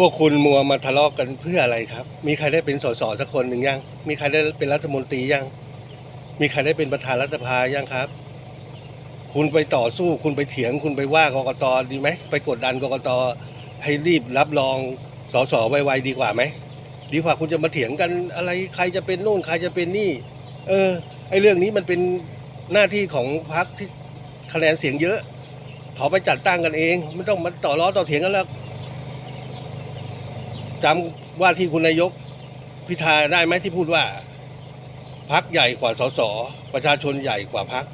พวกคุณมัวมาทะเลาะกันเพื่ออะไรครับ มีใครได้เป็นสสสักคนหนึ่งยัง มีใครได้เป็นรัฐมนตรียัง มีใครได้เป็นประธานรัฐสภายังครับ คุณไปต่อสู้ คุณไปเถียง คุณไปว่ากกตดีไหม ไปกดดันกกตให้รีบรับรองสสไวๆดีกว่าไหม ดีกว่าคุณจะมาเถียงกันอะไร ใครจะเป็นโน่น ใครจะเป็นนี่ เออ ไอเรื่องนี้มันเป็นหน้าที่ของพรรคที่คะแนนเสียงเยอะ เขาไปจัดตั้งกันเอง ไม่ต้องมาต่อล้อต่อเถียงกันแล้ว จำว่าที่คุณนายกพิธาได้ไหมที่พูดว่าพักใหญ่กว่าสสประชาชนใหญ่กว่าพัก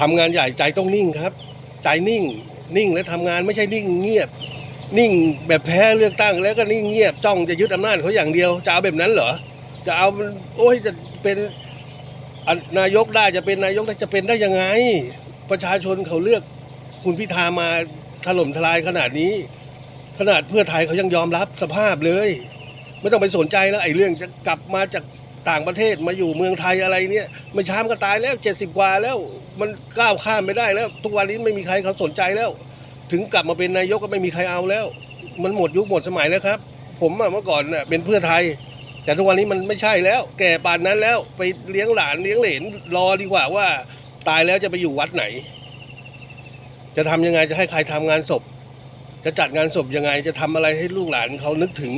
ทำงานใหญ่ใจต้องนิ่งครับ ใจนิ่ง นิ่งและทำงานไม่ใช่นิ่งเงียบ นิ่งแบบแพ้เลือกตั้งแล้วก็นิ่งเงียบจ้องจะยึดอำนาจเขาอย่างเดียว จะเอาแบบนั้นเหรอจะเอาโอ้ยจะเป็นนายกได้จะเป็นนายกได้จะเป็นได้ยังไง ประชาชนเขาเลือกคุณพิธามาถล่มทลายขนาดนี้ ขนาดเพื่อไทยเขายังยอมรับสภาพเลย ไม่ต้องไปสนใจแล้วไอ้เรื่องจะกลับมาจากต่างประเทศมาอยู่เมืองไทยอะไรเนี่ยไม่ช้ามนก็ตายแล้วเจ็ดสิบกว่าแล้วมันก้าวข้ามไม่ได้แล้ว ทุกวันนี้ไม่มีใครเขาสนใจแล้ว ถึงกลับมาเป็นนายกก็ไม่มีใครเอาแล้ว มันหมดยุคหมดสมัยแล้วครับ ผมเมื่อก่อนเป็นเพื่อไทย แต่ทุกวันนี้มันไม่ใช่แล้ว แก่ป่านนั้นแล้วไปเลี้ยงหลานเลี้ยงเหลนรอดีกว่าว่า ตายแล้วจะไปอยู่วัดไหน จะทำยังไงจะให้ใครทำงานศพ จะจัดงานศพยังไง จะทำอะไรให้ลูกหลานเขานึกถึง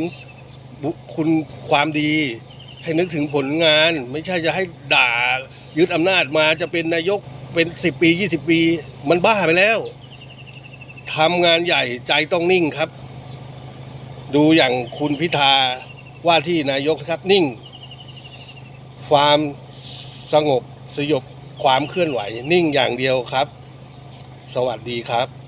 คุณความดี ให้นึกถึงผลงาน ไม่ใช่จะให้ด่ายึดอำนาจมาจะเป็นนายกเป็นสิบปียี่สิบปี มันบ้าไปแล้วทำงานใหญ่ใจต้องนิ่งครับ ดูอย่างคุณพิธาว่าที่นายกครับนิ่ง ความสงบสยบความเคลื่อนไหว นิ่งอย่างเดียวครับ สวัสดีครับ